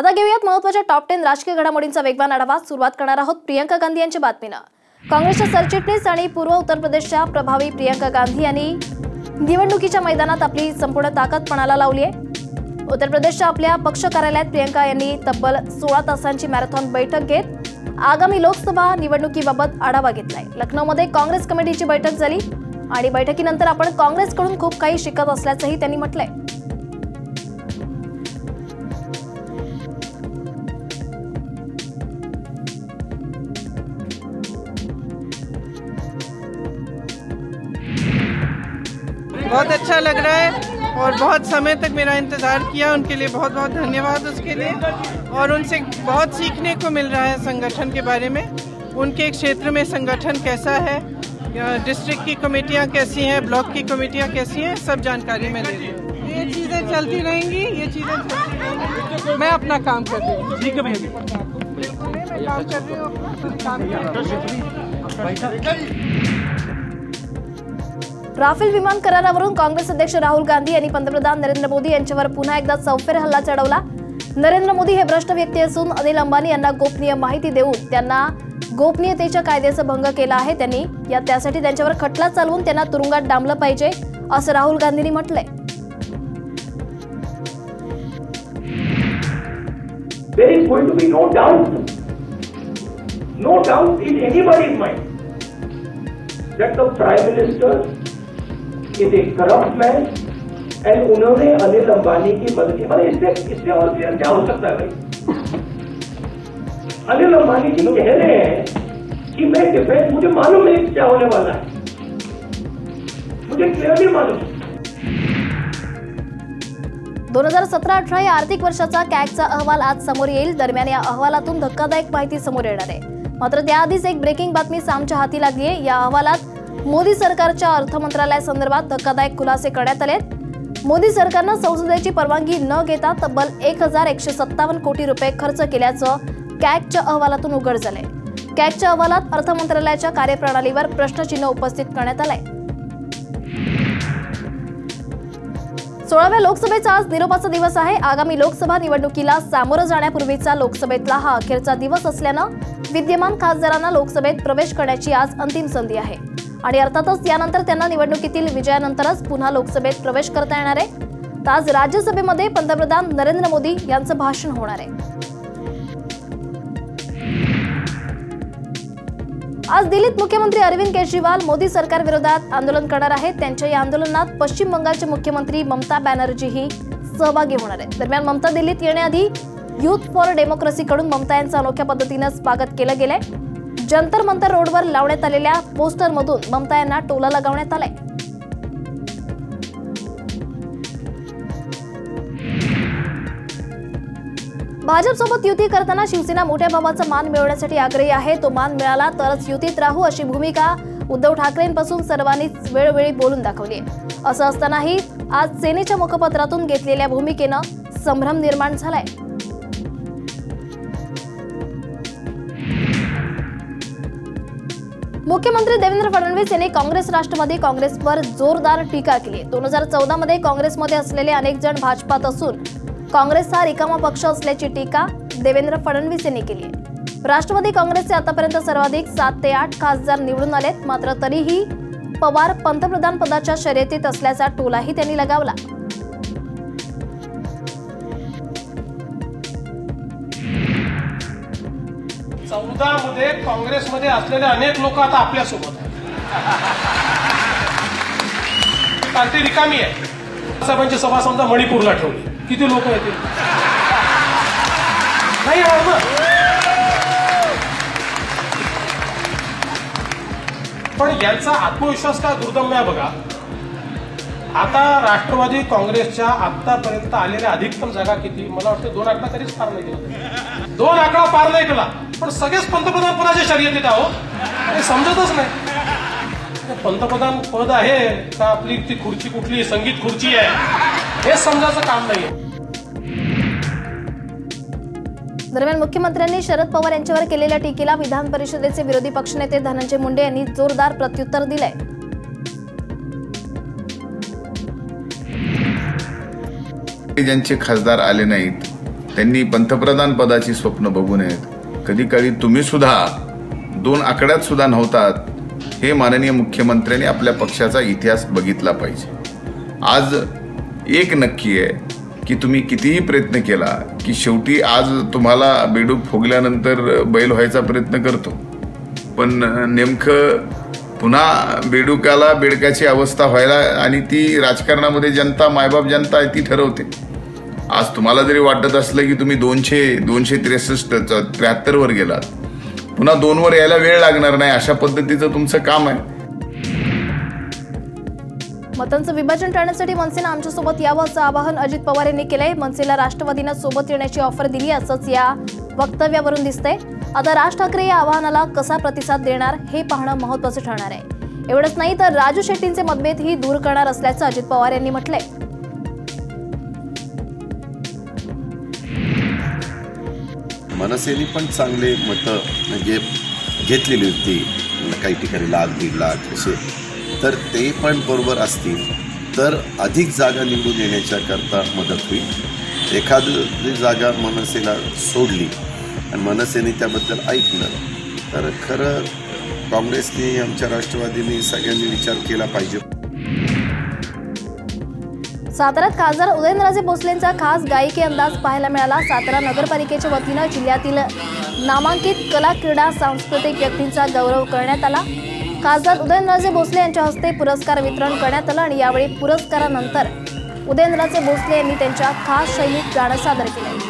आता घेऊयात महत्त्वाच्या टॉप टेन राजकीय घडामोडींचा वेगवान आढावा. सुरुवात करणार आहोत प्रियंका गांधी यांच्या बातमीनं. काँग्रेसच्या सरचिटणीस आणि पूर्व उत्तर प्रदेशच्या प्रभावी प्रियंका गांधी यांनी निवडणुकीच्या मैदानात आपली संपूर्ण ताकद पणाला लावली आहे उत्तर प्रदेशच्या आपल्या पक्ष कार्यालयात प्रियंका यांनी तब्बल सोळा तासांची मॅरेथॉन बैठक घेत आगामी लोकसभा निवडणुकीबाबत आढावा घेतलाय. लखनौमध्ये काँग्रेस कमिटीची बैठक झाली आणि बैठकीनंतर आपण काँग्रेसकडून खूप काही शिकत असल्याचंही त्यांनी म्हटलंय. अच्छा लग रहा है और बहुत समय तक मेरा इंतज़ार किया उनके लिए बहुत बहुत धन्यवाद उसके लिए। और उनसे बहुत सीखने को मिल रहा है संगठन के बारे में। उनके क्षेत्र में संगठन कैसा है डिस्ट्रिक्ट की कमेटियाँ कैसी हैं ब्लॉक की कमेटियाँ कैसी हैं सब जानकारी मैं ले रही हूँ ये चीज़ें चलती रहेंगी ये चीज़ें चलती रहेंगी। मैं अपना काम कर रही हूँ। ठीक है भैया मैं काम कर रही हूँ। राफेल विमान करारावरून काँग्रेस अध्यक्ष राहुल गांधी यांनी पंतप्रधान नरेंद्र मोदी यांच्यावर पुन्हा एकदा चौफेर हल्ला चढवला. नरेंद्र मोदी हे भ्रष्ट व्यक्ती असून अनिल अंबानी यांना गोपनीय माहिती देऊन त्यांना गोपनीयतेच्या कायद्याचा भंग केला आहे. त्यांनी या त्यासाठी त्यांच्यावर खटला चालवून त्यांना तुरुंगात डांबलं पाहिजे असं राहुल गांधींनी म्हटलंय. There is going to be no doubt, no doubt in anybody's mind that the Prime Minister is a corrupt man and उन्होंने अनिल अंबानी की मदद की। मतलब इससे इससे और क्लियर क्या हो सकता है भाई? अनिल अंबानी जी कह रहे हैं कि मैं डिफेंस मुझे मालूम है क्या होने वाला है। मुझे क्लियरली मालूम है। दोन हज़ार सतरा अठरा या आर्थिक वर्षाचा कॅगचा अहवाल आज समोर येईल. दरम्यान या अहवालातून धक्कादायक माहिती समोर येणार आहे. मात्र त्याआधीच एक ब्रेकिंग बातमी सामच्या हाती लागली आहे. या अहवालात मोदी सरकारच्या अर्थ मंत्रालयासंदर्भात धक्कादायक खुलासे करण्यात आले मोदी सरकारनं संसदेची परवानगी न घेता तब्बल एक हजार एकशे सत्तावन्न कोटी रुपये खर्च केल्याचं कॅगच्या अहवालातून उघड झालंय. कॅगच्या अहवालात अर्थ मंत्रालयाच्या कार्यप्रणालीवर प्रश्नचिन्ह उपस्थित करण्यात आलंय. सोळाव्या लोकसभेचा आज निरोपाचा दिवस आहे. आगामी लोकसभा निवडणुकीला सामोरं जाण्यापूर्वीचा लोकसभेतला हा अखेरचा दिवस असल्यानं विद्यमान खासदारांना लोकसभेत प्रवेश करण्याची आज अंतिम संधी आहे. आणि अर्थातच यानंतर त्यांना निवडणुकीतील विजयानंतरच पुन्हा लोकसभेत प्रवेश करता येणार आहे. तर आज राज्यसभेमध्ये पंतप्रधान नरेंद्र मोदी यांचं भाषण होणार आहे. आज दिल्लीत मुख्यमंत्री अरविंद केजरीवाल मोदी सरकार विरोधात आंदोलन करणार आहेत. त्यांच्या या आंदोलनात पश्चिम बंगालचे मुख्यमंत्री ममता बॅनर्जीही सहभागी होणार आहेत. दरम्यान ममता दिल्लीत येण्याआधी युथ फॉर डेमोक्रेसीकडून ममता यांचं अनोख्या पद्धतीनं स्वागत केलं गेलंय. जंतर मंतर रोडवर लावण्यात आलेल्या पोस्टरमधून ममता यांना टोला लगावण्यात आलाय. भाजपसोबत युती करताना शिवसेना मोठ्या भावाचा मान मिळवण्यासाठी आग्रही आहे. तो मान मिळाला तरच युतीत राहू अशी भूमिका उद्धव ठाकरेंपासून सर्वांनीच वेळोवेळी बोलून दाखवली असं असतानाही आज सेनेच्या मुखपत्रातून घेतलेल्या भूमिकेनं संभ्रम निर्माण झालाय. मुख्यमंत्री देवेंद्र फडणवीस यांनी काँग्रेस राष्ट्रवादी काँग्रेसवर जोरदार टीका केली. दोन हजार चौदा मध्ये काँग्रेसमध्ये असलेले अनेक जण भाजपात असून काँग्रेस हा रिकामा पक्ष असल्याची टीका देवेंद्र फडणवीस यांनी केली. आहे राष्ट्रवादी काँग्रेसचे आतापर्यंत सर्वाधिक सात ते आठ खासदार निवडून आलेत. मात्र तरीही पवार पंतप्रधान पदाच्या शर्यतीत असल्याचा टोलाही त्यांनी लगावला. चौदा मध्ये काँग्रेसमध्ये असलेले अनेक लोक आता आपल्यासोबत आहेत. पार्टी रिकामी आहे. साहेबांची सभा समजा मणिपूरला ठेवली. किती लोक येतील? नाही हो, पण यांचा आत्मविश्वास काय दुर्दम्य आहे बघा. आता राष्ट्रवादी काँग्रेसच्या आतापर्यंत आलेल्या अधिकतम जागा किती? मला वाटतं दोन आकडा तरीच पार नाही केला. दोन आकडा पार नाही केला. पण सगळेच पंतप्रधान पदाच्या शर्यतीत आहो? हे समजतच नाही. पंतप्रधान पद आहे का आपली ती खुर्ची कुठली संगीत खुर्ची आहे. हे समजायचं काम नाहीये. दरम्यान मुख्यमंत्र्यांनी शरद पवार यांच्यावर केलेल्या टीकेला विधान परिषदेचे विरोधी पक्षनेते धनंजय मुंडे यांनी जोरदार प्रत्युत्तर दिलंय. ज्यांचे खासदार आले नाहीत त्यांनी पंतप्रधान पदाची स्वप्न बघू नयेत. कधी कधी तुम्ही सुद्धा दोन आकड्यात सुद्धा नव्हतात हे माननीय मुख्यमंत्र्यांनी आपल्या पक्षाचा इतिहास बघितला पाहिजे. आज एक नक्की आहे की तुम्ही कितीही प्रयत्न केला की शेवटी आज तुम्हाला बेडूक फुगल्यानंतर बैल व्हायचा प्रयत्न करतो. पण नेमकं पुन्हा बेडुकाला बेडकाची अवस्था व्हायला आणि ती राजकारणामध्ये जनता मायबाप जनता आहे ती ठरवते. आज तुम्हाला जरी वाटत असलं की तुम्ही दोनशे दोनशे त्रेसष्ट त्र्याहत्तरवर गेलात. पुन्हा दोनवर यायला वेळ लागणार नाही अशा पद्धतीचं तुमचं काम आहे. मतांचं विभाजन टाळण्यासाठी मनसेनं आमच्यासोबत यावं असं आवाहन अजित पवार यांनी केलंय. मनसेला राष्ट्रवादीनं सोबत येण्याची ऑफर दिली असंच या वक्तव्यावरून दिसतंय. आता राज ठाकरे या आवाहनाला कसा प्रतिसाद देणार हे पाहणं महत्वाचं ठरणार आहे. एवढंच नाही तर राजू शेट्टींचे मतभेदही दूर करणार असल्याचं अजित पवार यांनी म्हटलंय. मनसेने पण चांगले मतं म्हणजे घेतलेली होती. काही ठिकाणी लाख दीड लाख असे. तर ते पण बरोबर असतील. तर अधिक जागा निवडून येण्याच्याकरता मदत होईल. एखादी जागा मनसेला सोडली आणि मनसेने त्याबद्दल ऐकलं तर खरं काँग्रेसने आमच्या राष्ट्रवादीने सगळ्यांनी विचार केला पाहिजे. साताऱ्यात खासदार उदयनराजे भोसलेंचा खास गायकी अंदाज पाहायला मिळाला. सातारा नगरपालिकेच्या वतीनं जिल्ह्यातील नामांकित कला क्रीडा सांस्कृतिक व्यक्तींचा गौरव करण्यात आला. खासदार उदयनराजे भोसले यांच्या हस्ते पुरस्कार वितरण करण्यात आलं आणि यावेळी पुरस्कारानंतर उदयनराजे भोसले यांनी त्यांच्या खास शैलीत गाणं सादर केलं.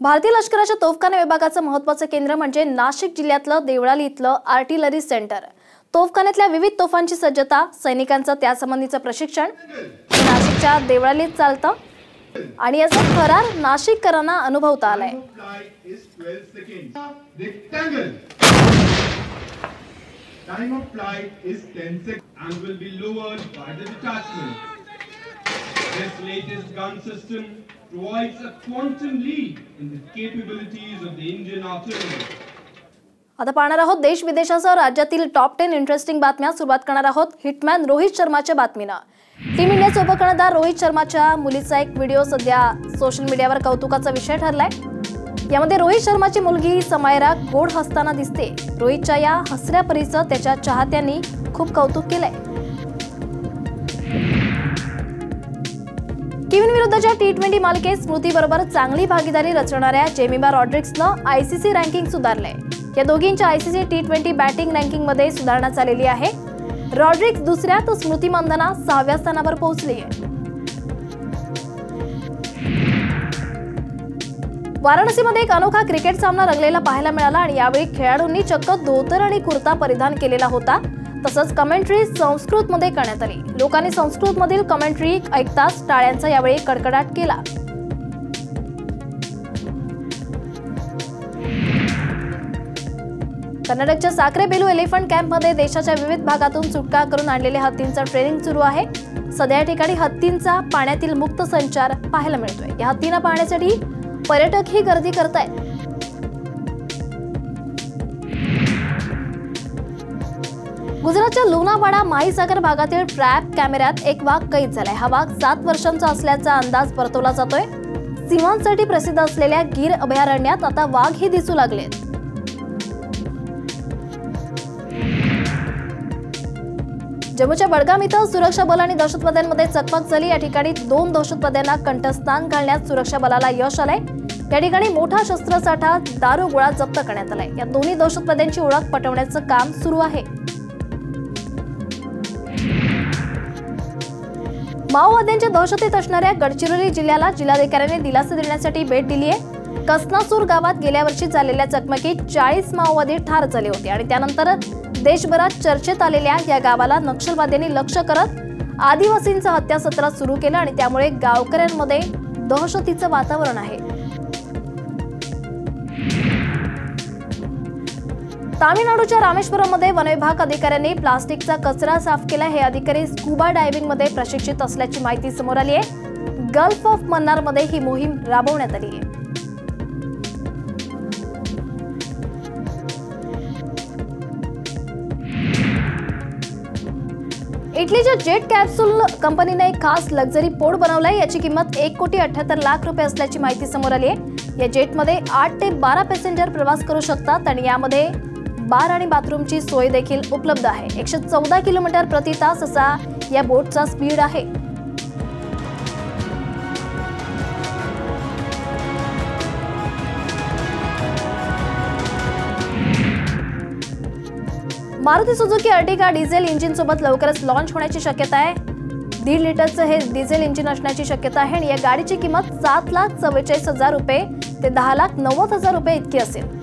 भारतीय लष्कराच्या तोफखाना विभागाचं महत्वाचं केंद्र म्हणजे नाशिक जिल्ह्यातलं देवळाली इथलं आर्टिलरी सेंटर तोफखान्यातल्या विविध तोफांची सज्जता सैनिकांचं त्यासंबंधीचं प्रशिक्षण नाशिकच्या देवळालीत चालतं आणि याचा फरार नाशिककरांना अनुभवता आलाय Time of flight is 10 seconds and will be lowered by the detachment. This latest gun system provides a quantum leap in the capabilities of the Indian artillery. आता पाहणार आहोत देश विदेशासह राज्यातील टॉप टेन इंटरेस्टिंग बातम्या. सुरुवात करणार आहोत हिटमॅन रोहित शर्माच्या बातमीनं. टीम इंडियाचे उपकर्णधार रोहित शर्माच्या मुलीचा एक व्हिडिओ सध्या सोशल मीडियावर कौतुकाचा विषय ठरलाय. यामध्ये रोहित शर्माची मुलगी समायरा गोड हसताना दिसते. रोहितच्या या हसऱ्या परीचं त्याच्या चाहत्यांनी खूप कौतुक केलंय. केविन विरुद्धच्या टी ट्वेंटी मालिकेत स्मृती बरोबर चांगली भागीदारी रचणाऱ्या जेमिमा रॉड्रिक्सनं आयसीसी रँकिंग सुधारले या दोघींच्या आयसीसी टी ट्वेंटी बॅटिंग रँकिंगमध्ये सुधारणा झालेली आहे. रॉड्रिक्स दुसऱ्या तर स्मृती मंदना सहाव्या स्थानावर पोहोचली आहे वाराणसीमध्ये एक अनोखा क्रिकेट सामना रंगलेला पाहायला मिळाला आणि यावेळी खेळाडूंनी चक्क धोतर आणि कुर्ता परिधान केलेला होता. तसंच कमेंट्री संस्कृतमध्ये करण्यात आली. लोकांनी संस्कृतमधील कमेंट्री ऐकताच टाळ्यांचा यावेळी कडकडाट केला. कर्नाटकच्या साक्रेबेलू एलिफंट कॅम्पमध्ये देशाच्या विविध भागातून सुटका करून आणलेल्या हत्तींचं ट्रेनिंग सुरू आहे. सध्या या ठिकाणी हत्तींचा पाण्यातील मुक्त संचार पाहायला मिळतोय. या हत्तींना पाहण्यासाठी पर्यटक ही गर्दी करतायत. गुजरातच्या लुणावाडा माहीसागर भागातील ट्रॅप कॅमेऱ्यात एक वाघ कैद झालाय. हा वाघ सात वर्षांचा असल्याचा अंदाज वर्तवला जातोय. सिंहांसाठी प्रसिद्ध असलेल्या गीर अभयारण्यात आता वाघ ही दिसू लागलेत. जम्मूच्या बडगाम इथं सुरक्षा बल आणि दहशतवाद्यांमध्ये चकमक झाली. या ठिकाणी दोन दहशतवाद्यांना कंठस्थान घालण्यात सुरक्षा बलाला यश आलंय. या ठिकाणी मोठा शस्त्रसाठा दारू गोळा जप्त करण्यात आलाय. या दोन्ही दहशतवाद्यांची ओळख पटवण्याचं काम सुरू आहे. माओवाद्यांच्या दहशतीत असणाऱ्या गडचिरोली जिल्ह्याला जिल्हाधिकाऱ्यांनी दिलासा देण्यासाठी भेट दिली आहे कसनासूर गावात गेल्या वर्षी झालेल्या चकमकीत चाळीस माओवादी ठार झाले होते आणि त्यानंतर देशभरात चर्चेत आलेल्या या गावाला नक्षलवाद्यांनी लक्ष करत आदिवासींचं हत्यासत्र सुरू केलं आणि त्यामुळे गावकऱ्यांमध्ये दहशतीचं वातावरण आहे. तामिळनाडूच्या रामेश्वरममध्ये वनविभाग अधिकाऱ्यांनी प्लास्टिकचा कचरा साफ केला. हे अधिकारी स्कुबा डायव्हिंगमध्ये प्रशिक्षित असल्याची माहिती समोर आली आहे. गल्फ ऑफ मन्नारमध्ये ही मोहीम राबवण्यात आली आहे. इटलीच्या जेट कॅप्सूल कंपनीने एक खास लक्झरी पोड बनवलाय. याची किंमत एक कोटी अठ्याहत्तर लाख रुपये असल्याची माहिती समोर आली आहे. या जेटमध्ये आठ ते बारा पॅसेंजर प्रवास करू शकतात आणि यामध्ये बार आणि बाथरूमची सोय देखील उपलब्ध आहे. एकशे चौदा किलोमीटर प्रति तास असा या बोटचा स्पीड आहे. Maruti Suzuki Ertiga diesel engine सोबत लवकरच लॉन्च होण्याची शक्यता आहे. दीड लिटरचं हे डिझेल इंजिन असण्याची शक्यता आहे आणि या गाडीची किंमत सात लाख चव्वेचाळीस हजार रुपये ते दहा लाख नव्वद हजार रुपये इतकी असेल.